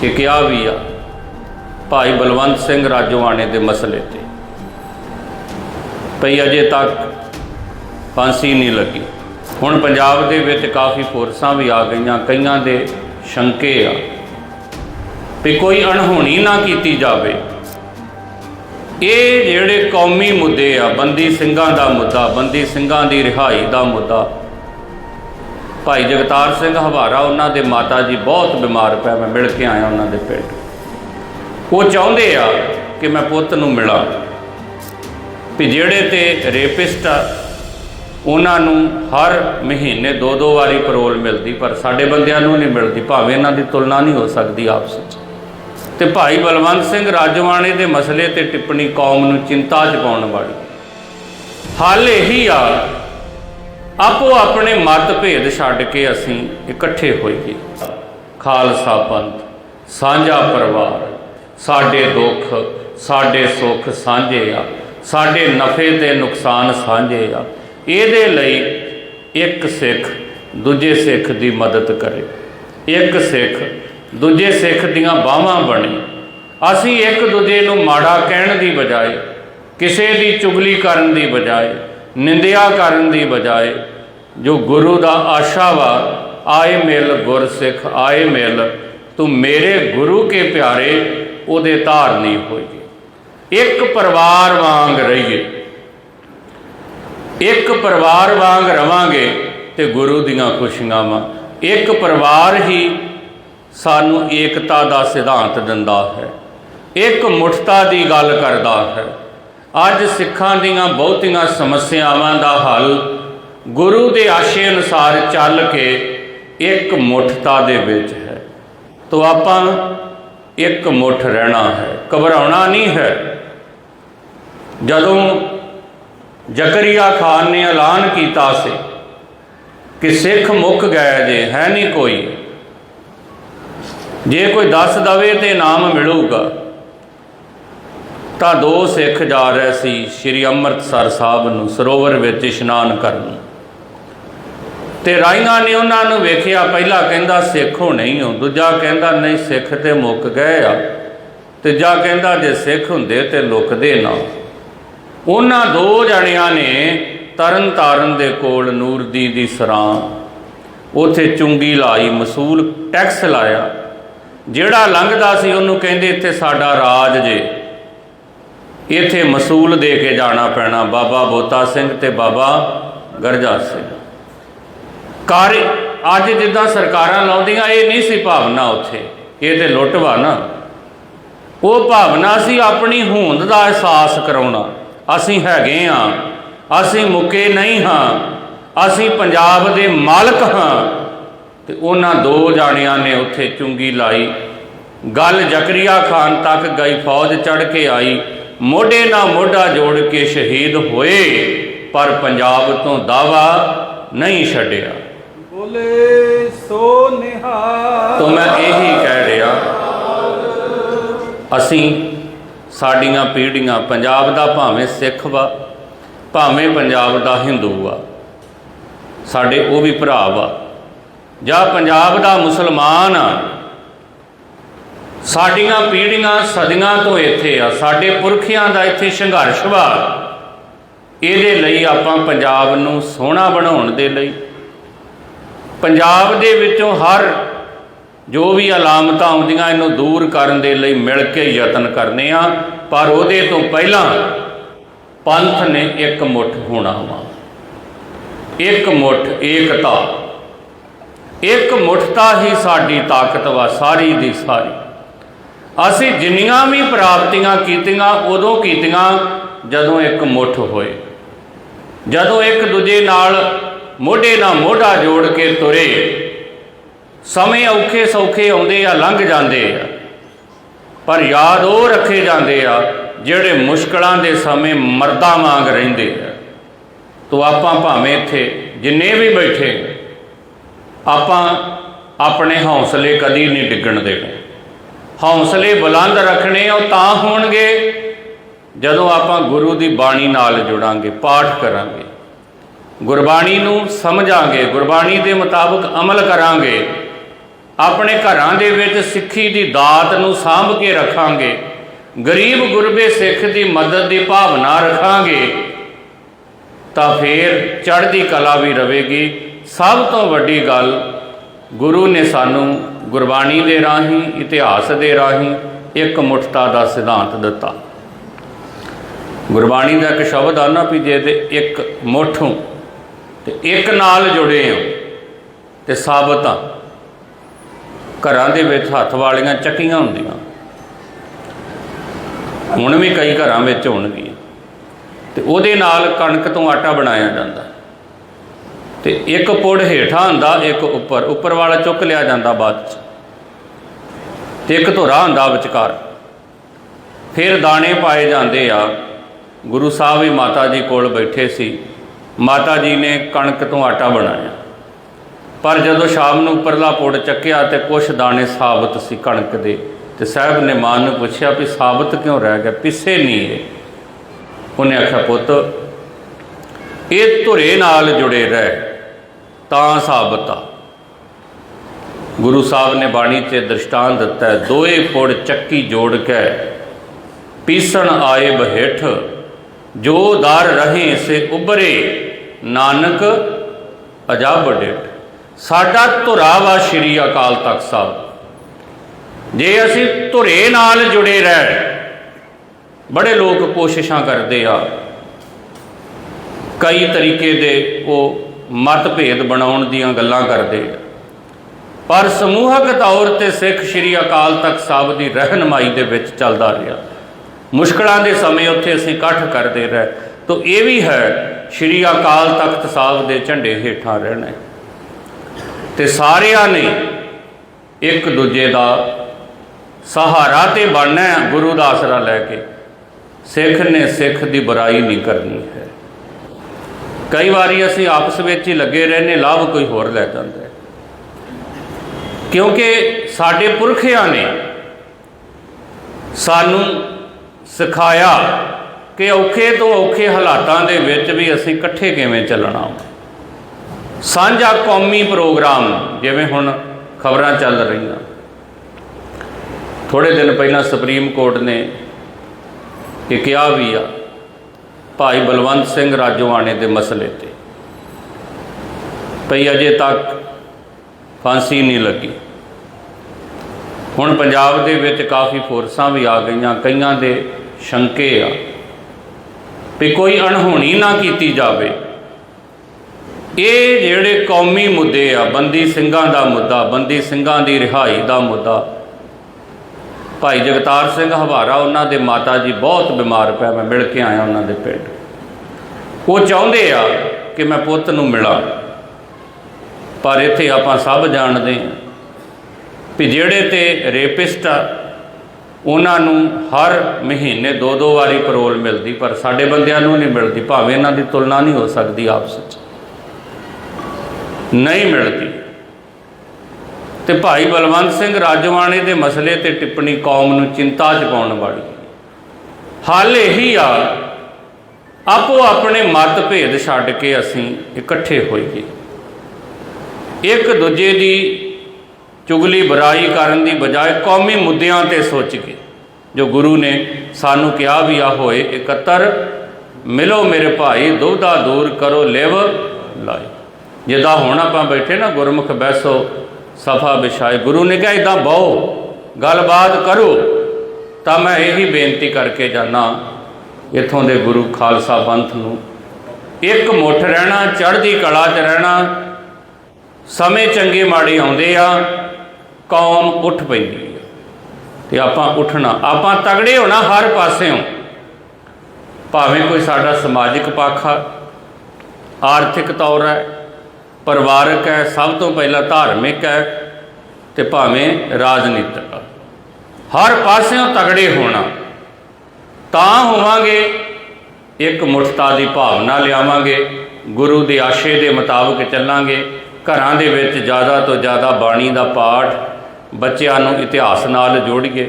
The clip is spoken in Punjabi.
ਕਿ ਕਿਹਾ ਵੀ ਆ, ਭਾਈ ਬਲਵੰਤ ਸਿੰਘ ਰਾਜੋਆਣੇ ਦੇ ਮਸਲੇ ਤੇ। ਪਈ ਅਜੇ ਤੱਕ ਫਾਂਸੀ ਨਹੀਂ ਲੱਗੀ। ਹੁਣ ਪੰਜਾਬ ਦੇ ਵਿੱਚ ਕਾਫੀ ਫੋਰਸਾਂ ਵੀ ਆ ਗਈਆਂ, ਕਈਆਂ ਦੇ ਸ਼ੰਕੇ ਆ। ਵੀ ਕੋਈ ਅਣਹੋਣੀ ਨਾ ਕੀਤੀ ਜਾਵੇ। ਇਹ ਜਿਹੜੇ ਕੌਮੀ ਮੁੱਦੇ ਆ, ਬੰਦੀ ਸਿੰਘਾਂ ਦਾ ਮੁੱਦਾ, ਬੰਦੀ ਸਿੰਘਾਂ ਦੀ ਰਿਹਾਈ ਦਾ ਮੁੱਦਾ ਭਾਈ ਜਗਤਾਰ ਸਿੰਘ ਹਵਾਰਾ, ਉਹਨਾਂ ਦੇ ਮਾਤਾ ਜੀ ਬਹੁਤ ਬਿਮਾਰ ਪਏ, ਮੈਂ ਮਿਲ ਕੇ ਆਇਆ ਉਹਨਾਂ ਦੇ ਪਿੰਡ। ਉਹ ਚਾਹੁੰਦੇ ਆ ਕਿ ਮੈਂ ਪੁੱਤ ਨੂੰ ਮਿਲਾਂ। ਵੀ ਜਿਹੜੇ ਤੇ ਰੇਪਿਸਟ ਆ, ਉਹਨਾਂ ਨੂੰ ਹਰ ਮਹੀਨੇ ਦੋ ਦੋ ਵਾਰੀ ਪਰੋਲ ਮਿਲਦੀ, ਪਰ ਸਾਡੇ ਬੰਦਿਆਂ ਨੂੰ ਨਹੀਂ ਮਿਲਦੀ। ਭਾਵੇਂ ਇਹਨਾਂ ਦੀ ਤੁਲਨਾ ਨਹੀਂ ਹੋ ਸਕਦੀ ਆਪਸ ਵਿੱਚ। ਤੇ ਭਾਈ ਬਲਵੰਤ ਸਿੰਘ ਰਾਜਵਾਨੇ ਦੇ ਮਸਲੇ ਤੇ ਟਿੱਪਣੀ ਕੌਮ ਨੂੰ ਚਿੰਤਾ 'ਚ ਵਾਲੀ। ਹੱਲ ਇਹੀ ਆ ਆਪੋ ਆਪਣੇ ਮਤਭੇਦ ਛੱਡ ਕੇ ਅਸੀਂ ਇਕੱਠੇ ਹੋਈਏ। ਖਾਲਸਾ ਪੰਥ, ਸਾਂਝਾ ਪਰਿਵਾਰ, ਸਾਡੇ ਦੁੱਖ, ਸਾਡੇ ਸੁੱਖ ਸਾਂਝੇ ਆ, ਸਾਡੇ ਨਫੇ ਤੇ ਨੁਕਸਾਨ ਸਾਂਝੇ ਆ। ਇਹਦੇ ਲਈ ਇੱਕ ਸਿੱਖ ਦੂਜੇ ਸਿੱਖ ਦੀ ਮਦਦ ਕਰੇ। ਇੱਕ ਸਿੱਖ ਦੂਜੇ ਸਿੱਖ ਦੀਆਂ ਬਾਹਾਂ ਬਣੇ। ਅਸੀਂ ਇੱਕ ਦੂਜੇ ਨੂੰ ਮਾੜਾ ਕਹਿਣ ਦੀ ਬਜਾਏ, ਕਿਸੇ ਦੀ ਚੁਗਲੀ ਕਰਨ ਦੀ ਬਜਾਏ ਨਿੰਦਿਆ ਕਰਨ ਦੀ ਬਜਾਏ ਜੋ ਗੁਰੂ ਦਾ ਆਸ਼ਾ ਵਾ, ਆਏ ਮਿਲ ਗੁਰ ਸਿੱਖ ਆਏ ਮਿਲ, ਤੂੰ ਮੇਰੇ ਗੁਰੂ ਕੇ ਪਿਆਰੇ, ਉਹਦੇ ਧਾਰਨੀ ਹੋਈਏ। ਇੱਕ ਪਰਿਵਾਰ ਵਾਂਗ ਰਹੀਏ। ਇੱਕ ਪਰਿਵਾਰ ਵਾਂਗ ਰਵਾਂਗੇ ਤੇ ਗੁਰੂ ਦੀਆਂ ਖੁਸ਼ੀਆਂ ਵਾਂ। ਇੱਕ ਪਰਿਵਾਰ ਹੀ ਸਾਨੂੰ ਏਕਤਾ ਦਾ ਸਿਧਾਂਤ ਦਿੰਦਾ ਹੈ। ਇੱਕ ਮੁਠਤਾ ਦੀ ਗੱਲ ਕਰਦਾ ਹੈ। ਅੱਜ ਸਿੱਖਾਂ ਦੀਆਂ ਬਹੁਤੀਆਂ ਸਮੱਸਿਆਵਾਂ ਦਾ ਹੱਲ ਗੁਰੂ ਦੇ ਆਸ਼ੇ ਅਨੁਸਾਰ ਚੱਲ ਕੇ ਇੱਕ ਮੁੱਠਤਾ ਦੇ ਵਿੱਚ ਹੈ। ਤੋ ਆਪਾਂ ਇੱਕ ਮੁੱਠ ਰਹਿਣਾ ਹੈ, ਘਬਰਾਉਣਾ ਨਹੀਂ ਹੈ। ਜਦੋਂ ਜ਼ਕਰੀਆ ਖਾਨ ਨੇ ਐਲਾਨ ਕੀਤਾ ਸੀ ਕਿ ਸਿੱਖ ਮੁੱਕ ਗਏ ਜੇ ਹੈ ਨਹੀਂ ਕੋਈ, ਜੇ ਕੋਈ ਦੱਸ ਦਵੇ ਤੇ ਨਾਮ ਮਿਲੂਗਾ। ਤਾਂ ਦੋ ਸਿੱਖ ਜਾ ਰਹੇ ਸੀ ਸ੍ਰੀ ਅੰਮ੍ਰਿਤਸਰ ਸਾਹਿਬ ਨੂੰ, ਸਰੋਵਰ ਵਿੱਚ ਇਸ਼ਨਾਨ ਕਰਨ ਤੇ ਰਾਈਆਂ ਨੇ ਉਹਨਾਂ ਨੂੰ ਵੇਖਿਆ, ਪਹਿਲਾ ਕਹਿੰਦਾ ਸਿੱਖ ਹੋ ਨਹੀਂ ਹੋ, ਦੂਜਾ ਕਹਿੰਦਾ ਨਹੀਂ, ਸਿੱਖ ਤੇ ਮੁੱਕ ਗਏ ਆ। ਤੀਜਾ ਕਹਿੰਦਾ ਜੇ ਸਿੱਖ ਹੁੰਦੇ ਤੇ ਲੁਕਦੇ ਨਾ। ਉਹਨਾਂ ਦੋ ਜਣਿਆਂ ਨੇ ਤਰਨ ਤਾਰਨ ਦੇ ਕੋਲ ਨੂਰਦੀ ਦੀ ਸਰਾਂ, ਉਥੇ ਚੁੰਗੀ ਲਾਈ, ਮਸੂਲ ਟੈਕਸ ਲਾਇਆ। ਜਿਹੜਾ ਲੰਘਦਾ ਸੀ ਉਹਨੂੰ ਕਹਿੰਦੇ, ਇੱਥੇ ਸਾਡਾ ਰਾਜ ਜੇ। ਇੱਥੇ ਮਸੂਲ ਦੇ ਕੇ ਜਾਣਾ ਪੈਣਾ। ਬਾਬਾ ਬੋਤਾ ਸਿੰਘ ਤੇ ਬਾਬਾ ਗਰਜਾ ਸਿੰਘ। ਕਰ ਅੱਜ ਜਿੱਦਾਂ ਸਰਕਾਰਾਂ ਲਾਉਂਦੀਆਂ, ਇਹ ਨਹੀਂ ਸੀ ਭਾਵਨਾ ਉੱਥੇ। ਇਹ ਤੇ ਲੁੱਟ ਵਾ ਨਾ। ਉਹ ਭਾਵਨਾ ਸੀ ਆਪਣੀ ਹੋਂਦ ਦਾ ਅਹਿਸਾਸ ਕਰਾਉਣਾ। ਅਸੀਂ ਹੈਗੇ ਆ, ਅਸੀਂ ਮੁੱਕੇ ਨਹੀਂ ਹਾਂ, ਅਸੀਂ ਪੰਜਾਬ ਦੇ ਮਾਲਕ ਹਾਂ। ਤੇ ਉਹਨਾਂ ਦੋ ਜਾਣਿਆਂ ਨੇ ਉੱਥੇ ਚੁੰਗੀ ਲਾਈ। ਗੱਲ ਜ਼ਕਰੀਆ ਖਾਨ ਤੱਕ ਗਈ, ਫੌਜ ਚੜ ਕੇ ਆਈ। ਮੋਢੇ ਨਾਲ ਮੋਢਾ ਜੋੜ ਕੇ ਸ਼ਹੀਦ ਹੋਏ ਪਰ ਪੰਜਾਬ ਤੋਂ ਦਾਵਾ ਨਹੀਂ ਛੱਡਿਆ। ਬੋਲੇ ਸੋ ਨਿਹਾਲ। ਤੋਂ ਮੈਂ ਇਹੀ ਕਹਿ ਰਿਹਾ ਅਸੀਂ ਸਾਡੀਆਂ ਪੀੜ੍ਹੀਆਂ ਪੰਜਾਬ ਦਾ ਭਾਵੇਂ ਸਿੱਖ ਵਾ ਭਾਵੇਂ ਪੰਜਾਬ ਦਾ ਹਿੰਦੂ ਆ ਸਾਡੇ ਉਹ ਵੀ ਭਰਾ ਵਾ। ਜਾਂ ਪੰਜਾਬ ਦਾ ਮੁਸਲਮਾਨ ਆ ਸਾਡੀਆਂ ਪੀੜ੍ਹੀਆਂ ਸਦੀਆਂ ਤੋਂ ਇੱਥੇ ਆ, ਸਾਡੇ ਪੁਰਖਿਆਂ ਦਾ ਇੱਥੇ ਸੰਘਰਸ਼ ਵਾ। ਇਹਦੇ ਲਈ ਆਪਾਂ ਪੰਜਾਬ ਨੂੰ ਸੋਹਣਾ ਬਣਾਉਣ ਦੇ ਲਈ, ਪੰਜਾਬ ਦੇ ਵਿੱਚੋਂ ਹਰ ਜੋ ਵੀ ਅਲਾਮਤਾਂ ਆਉਂਦੀਆਂ ਇਹਨੂੰ ਦੂਰ ਕਰਨ ਦੇ ਲਈ ਮਿਲ ਕੇ ਯਤਨ ਕਰਨੇ ਆ, ਪਰ ਉਹਦੇ ਤੋਂ ਪਹਿਲਾਂ ਪੰਥ ਨੇ ਇੱਕ ਮੁੱਠ ਹੋਣਾ ਵਾ। ਇੱਕ ਮੁੱਠ ਏਕਤਾ। ਇੱਕ ਮੁੱਠਤਾ ਹੀ ਸਾਡੀ ਤਾਕਤ ਵਾ, ਸਾਰੀ ਦੀ ਸਾਰੀ। ਅਸੀਂ ਜਿੰਨੀਆਂ ਵੀ ਪ੍ਰਾਪਤੀਆਂ ਕੀਤੀਆਂ, ਉਦੋਂ ਕੀਤੀਆਂ ਜਦੋਂ ਇੱਕ ਮੁੱਠ ਹੋਏ। ਜਦੋਂ ਇੱਕ ਦੂਜੇ ਨਾਲ ਮੋਢੇ ਨਾਲ ਮੋਢਾ ਜੋੜ ਕੇ ਤੁਰੇ, ਸਮੇਂ ਔਖੇ ਸੌਖੇ ਆਉਂਦੇ ਆ, ਲੰਘ ਜਾਂਦੇ ਆ। ਪਰ ਯਾਦ ਉਹ ਰੱਖੇ ਜਾਂਦੇ ਆ, ਜਿਹੜੇ ਮੁਸ਼ਕਲਾਂ ਦੇ ਸਮੇਂ ਮਰਦਾਂ ਵਾਂਗ ਰਹਿੰਦੇ ਆ। ਤੋ ਆਪਾਂ ਭਾਵੇਂ ਇੱਥੇ ਜਿੰਨੇ ਵੀ ਬੈਠੇ, ਆਪਾਂ ਆਪਣੇ ਹੌਸਲੇ ਕਦੀ ਨਹੀਂ ਡਿੱਗਣ ਦੇਣੇ। ਹੌਸਲੇ ਬੁਲੰਦ ਰੱਖਣੇ ਉਹ ਤਾਂ ਹੋਣਗੇ ਜਦੋਂ ਆਪਾਂ ਗੁਰੂ ਦੀ ਬਾਣੀ ਨਾਲ ਜੁੜਾਂਗੇ, ਪਾਠ ਕਰਾਂਗੇ। ਗੁਰਬਾਣੀ ਨੂੰ ਸਮਝਾਂਗੇ, ਗੁਰਬਾਣੀ ਦੇ ਮੁਤਾਬਕ ਅਮਲ ਕਰਾਂਗੇ। ਆਪਣੇ ਘਰਾਂ ਦੇ ਵਿੱਚ ਸਿੱਖੀ ਦੀ ਦਾਤ ਨੂੰ ਸਾਂਭ ਕੇ ਰੱਖਾਂਗੇ। ਗਰੀਬ ਗੁਰਬੇ ਸਿੱਖ ਦੀ ਮਦਦ ਦੀ ਭਾਵਨਾ ਰੱਖਾਂਗੇ, ਤਾਂ ਫੇਰ ਚੜ੍ਹਦੀ ਕਲਾ ਵੀ ਰਹੇਗੀ ਸਭ ਤੋਂ ਵੱਡੀ ਗੱਲ ਗੁਰੂ ਨੇ ਸਾਨੂੰ ਗੁਰਬਾਣੀ ਦੇ ਰਾਹੀਂ, ਇਤਿਹਾਸ ਦੇ ਰਾਹੀਂ ਇੱਕ ਮੁਠਤਾ ਦਾ ਸਿਧਾਂਤ ਦਿੱਤਾ। ਗੁਰਬਾਣੀ ਦਾ ਇੱਕ ਸ਼ਬਦ ਆ ਨਾ ਵੀ ਜੇ ਤੇ ਇੱਕ ਮੁੱਠੋਂ ਤੇ ਇੱਕ ਨਾਲ ਜੁੜੇ ਹੋ, ਤੇ ਸਾਬਤ ਆ ਘਰਾਂ ਦੇ ਵਿੱਚ ਹੱਥ ਵਾਲੀਆਂ ਚੱਕੀਆਂ ਹੁੰਦੀਆਂ। ਹੁਣ ਵੀ ਕਈ ਘਰਾਂ ਵਿੱਚ ਹੋਣਗੀਆਂ। ਤੇ ਉਹਦੇ ਨਾਲ ਕਣਕ ਤੋਂ ਆਟਾ ਬਣਾਇਆ ਜਾਂਦਾ। ਤੇ ਇੱਕ ਪੁੜ ਹੇਠਾਂ ਹੁੰਦਾ, ਇੱਕ ਉੱਪਰ। ਉੱਪਰ ਵਾਲਾ ਚੁੱਕ ਲਿਆ ਜਾਂਦਾ ਬਾਅਦ ਚ। ਤੇ ਇੱਕ ਧੁਰਾ ਹੁੰਦਾ ਵਿਚਕਾਰ। ਫਿਰ ਦਾਣੇ ਪਾਏ ਜਾਂਦੇ ਆ। ਗੁਰੂ ਸਾਹਿਬ ਵੀ ਮਾਤਾ ਜੀ ਕੋਲ ਬੈਠੇ ਸੀ। ਮਾਤਾ ਜੀ ਨੇ ਕਣਕ ਤੋਂ ਆਟਾ ਬਣਾਇਆ। ਪਰ ਜਦੋਂ ਸ਼ਾਮ ਨੂੰ ਉੱਪਰਲਾ ਪੁੜ ਚੱਕਿਆ ਤੇ ਕੁਛ ਦਾਣੇ ਸਾਬਤ ਸੀ ਕਣਕ ਦੇ, ਤੇ ਸਾਹਿਬ ਨੇ ਮਾਂ ਨੂੰ ਪੁੱਛਿਆ ਵੀ ਸਾਬਤ ਕਿਉਂ ਰਹਿ ਗਿਆ? ਪਿੱਛੇ ਨਹੀਂ ਇਹ। ਉਹਨੇ ਆਖਿਆ, ਪੁੱਤ, ਇਹ ਧੁਰੇ ਨਾਲ ਜੁੜੇ ਰਹਿ। ਤਾਂ ਸਾਬਤਾ। ਗੁਰੂ ਸਾਹਿਬ ਨੇ ਬਾਣੀ 'ਤੇ ਦ੍ਰਿਸ਼ਟਾਂਤ ਦਿੱਤਾ ਹੈ, ਦੋਏ ਪੁੜ ਚੱਕੀ ਜੋੜ ਕੇ ਪੀਸਣ ਆਏ ਬਹਿਠ ਜੋ ਦਰ ਰਹੇ ਸੇ ਉਬਰੇ ਨਾਨਕ ਅਜਬ ਡੇਟ। ਸਾਡਾ ਧੁਰਾ ਵਾ ਸ਼੍ਰੀ ਅਕਾਲ ਤਖਤ ਸਾਹਿਬ। ਜੇ ਅਸੀਂ ਧੁਰੇ ਨਾਲ ਜੁੜੇ ਰਹਿ ਬੜੇ ਲੋਕ ਕੋਸ਼ਿਸ਼ਾਂ ਕਰਦੇ ਆ। ਕਈ ਤਰੀਕੇ ਦੇ ਉਹ ਮਤਭੇਦ ਬਣਾਉਣ ਦੀਆਂ ਗੱਲਾਂ ਕਰਦੇ ਆ। ਪਰ ਸਮੂਹਕ ਤੌਰ ਤੇ ਸਿੱਖ ਸ਼੍ਰੀ ਅਕਾਲ ਤਖਤ ਸਾਹਿਬ ਦੀ ਰਹਿਨਮਾਈ ਦੇ ਵਿੱਚ ਚੱਲਦਾ ਰਿਹਾ। ਮੁਸ਼ਕਲਾਂ ਦੇ ਸਮੇਂ ਉੱਥੇ ਅਸੀਂ ਇਕੱਠ ਕਰਦੇ ਰਹੇ। ਤਾਂ ਇਹ ਵੀ ਹੈ, ਸ਼੍ਰੀ ਅਕਾਲ ਤਖਤ ਸਾਹਿਬ ਦੇ ਝੰਡੇ ਹੇਠਾਂ ਰਹਿਣਾ ਹੈ। ਤੇ ਸਾਰਿਆਂ ਨੇ ਇੱਕ ਦੂਜੇ ਦਾ ਸਹਾਰਾ ਤੇ ਬਣਨਾ ਗੁਰੂ ਦਾ ਆਸਰਾ ਲੈ ਕੇ। ਸਿੱਖ ਨੇ ਸਿੱਖ ਦੀ ਬੁਰਾਈ ਨਹੀਂ ਕਰਨੀ ਹੈ। ਕਈ ਵਾਰੀ ਅਸੀਂ ਆਪਸ ਵਿੱਚ ਹੀ ਲੱਗੇ ਰਹਿੰਦੇ, ਲਾਭ ਕੋਈ ਹੋਰ ਲੈ ਜਾਂਦਾ ਹੈ। ਕਿਉਂਕਿ ਸਾਡੇ ਪੁਰਖਿਆਂ ਨੇ ਸਾਨੂੰ ਸਿਖਾਇਆ ਕਿ ਔਖੇ ਤੋਂ ਔਖੇ ਹਾਲਾਤਾਂ ਦੇ ਵਿੱਚ ਵੀ ਅਸੀਂ ਇਕੱਠੇ ਕਿਵੇਂ ਚੱਲਣਾ। ਸਾਂਝਾ ਕੌਮੀ ਪ੍ਰੋਗਰਾਮ ਜਿਵੇਂ ਹੁਣ ਖਬਰਾਂ ਚੱਲ ਰਹੀਆਂ। ਥੋੜੇ ਦਿਨ ਪਹਿਲਾਂ ਸੁਪਰੀਮ ਕੋਰਟ ਨੇ ਇਹ ਕਿਹਾ ਵੀ ਆ ਭਾਈ ਬਲਵੰਤ ਸਿੰਘ ਰਾਜੋਆਣੇ ਦੇ ਮਸਲੇ ਤੇ। ਪਈ ਅਜੇ ਤੱਕ ਫਾਂਸੀ ਨਹੀਂ ਲੱਗੀ। ਹੁਣ ਪੰਜਾਬ ਦੇ ਵਿੱਚ ਕਾਫੀ ਫੋਰਸਾਂ ਵੀ ਆ ਗਈਆਂ, ਕਈਆਂ ਦੇ ਸ਼ੰਕੇ ਆ ਵੀ ਕੋਈ ਅਣਹੋਣੀ ਨਾ ਕੀਤੀ ਜਾਵੇ। ਇਹ ਜਿਹੜੇ ਕੌਮੀ ਮੁੱਦੇ ਆ, ਬੰਦੀ ਸਿੰਘਾਂ ਦਾ ਮੁੱਦਾ, ਬੰਦੀ ਸਿੰਘਾਂ ਦੀ ਰਿਹਾਈ ਦਾ ਮੁੱਦਾ ਭਾਈ ਜਗਤਾਰ ਸਿੰਘ ਹਵਾਰਾ, ਉਹਨਾਂ ਦੇ ਮਾਤਾ ਜੀ ਬਹੁਤ ਬਿਮਾਰ ਪਿਆ, ਮੈਂ ਮਿਲ ਕੇ ਆਇਆ ਉਹਨਾਂ ਦੇ ਪਿੰਡ। ਉਹ ਚਾਹੁੰਦੇ ਆ ਕਿ ਮੈਂ ਪੁੱਤ ਨੂੰ ਮਿਲਾਂ, ਪਰ ਇੱਥੇ ਆਪਾਂ ਸਭ ਜਾਣਦੇ ਹਾਂ ਵੀ ਜਿਹੜੇ ਤੇ ਰੇਪਿਸਟ ਆ, ਉਹਨਾਂ ਨੂੰ ਹਰ ਮਹੀਨੇ ਦੋ ਦੋ ਵਾਰੀ ਪਰੋਲ ਮਿਲਦੀ, ਪਰ ਸਾਡੇ ਬੰਦਿਆਂ ਨੂੰ ਨਹੀਂ ਮਿਲਦੀ, ਭਾਵੇਂ ਇਹਨਾਂ ਦੀ ਤੁਲਨਾ ਨਹੀਂ ਹੋ ਸਕਦੀ ਆਪਸ ਵਿੱਚ। ਨਹੀਂ ਮਿਲਦੀ। ਤੇ ਭਾਈ ਬਲਵੰਤ ਸਿੰਘ ਰਾਜਵਾਨੇ ਦੇ ਮਸਲੇ ਤੇ ਟਿੱਪਣੀ ਕੌਮ ਨੂੰ ਚਿੰਤਾ ਚ ਪਾਉਣ ਵਾਲੀ। ਹੱਲ ਇਹੀ ਆ, ਆਪੋ ਆਪਣੇ ਮਤ ਭੇਦ ਛੱਡ ਕੇ ਅਸੀਂ ਇਕੱਠੇ ਹੋਈਏ। ਇੱਕ ਦੂਜੇ ਦੀ ਚੁਗਲੀ ਬੁਰਾਈ ਕਰਨ ਦੀ ਬਜਾਏ ਕੌਮੀ ਮੁੱਦਿਆਂ ਤੇ ਸੋਚ ਕੇ, ਜੋ ਗੁਰੂ ਨੇ ਸਾਨੂੰ ਕਿਹਾ ਵੀ ਆ ਹੋਏ ਇਕੱਤਰ, ਮਿਲੋ ਮੇਰੇ ਭਾਈ ਦੁਬਦਾ ਦੂਰ ਕਰੋ, ਲਿਵ ਲਾਈ ਜਿੱਦਾਂ ਹੁਣ ਆਪਾਂ ਬੈਠੇ ਨਾ ਗੁਰਮੁਖ ਬੈਸੋ ਸਫਾ ਵਿਛਾਏ। ਗੁਰੂ ਨੇ ਕਿਹਾ ਇਦਾਂ ਬਹੁ, ਗੱਲਬਾਤ ਕਰੋ। ਤਾਂ ਮੈਂ ਇਹੀ ਬੇਨਤੀ ਕਰਕੇ ਜਾਣਾ ਇੱਥੋਂ ਦੇ ਗੁਰੂ ਖਾਲਸਾ ਪੰਥ ਨੂੰ। ਇੱਕ ਮੁੱਠ ਰਹਿਣਾ, ਚੜ੍ਹਦੀ ਕਲਾ 'ਚ ਰਹਿਣਾ, ਸਮੇਂ ਚੰਗੇ ਮਾੜੇ ਆਉਂਦੇ ਆ, ਕੌਮ ਉੱਠ ਪੈਂਦੀ ਹੈ ਤੇ ਆਪਾਂ ਉੱਠਣਾ, ਆਪਾਂ ਤਗੜੇ ਹੋਣਾ ਹਰ ਪਾਸਿਓਂ। ਭਾਵੇਂ ਕੋਈ ਸਾਡਾ ਸਮਾਜਿਕ ਪੱਖ ਆ ਆਰਥਿਕ ਤੌਰ ਹੈ ਪਰਿਵਾਰਕ ਹੈ, ਸਭ ਤੋਂ ਪਹਿਲਾਂ ਧਾਰਮਿਕ ਹੈ ਤੇ ਭਾਵੇਂ ਰਾਜਨੀਤਿਕ ਹਰ ਪਾਸਿਓਂ ਤਗੜੇ ਹੋਣਾ, ਤਾਂ ਹੋਵਾਂਗੇ, ਇੱਕ ਮੁਠਤਾ ਦੀ ਭਾਵਨਾ ਲਿਆਵਾਂਗੇ, ਗੁਰੂ ਦੇ ਆਸ਼ੇ ਦੇ ਮੁਤਾਬਕ ਚੱਲਾਂਗੇ, ਘਰਾਂ ਦੇ ਵਿੱਚ ਜ਼ਿਆਦਾ ਤੋਂ ਜ਼ਿਆਦਾ ਬਾਣੀ ਦਾ ਪਾਠ, ਬੱਚਿਆਂ ਨੂੰ ਇਤਿਹਾਸ ਨਾਲ ਜੋੜੀਏ।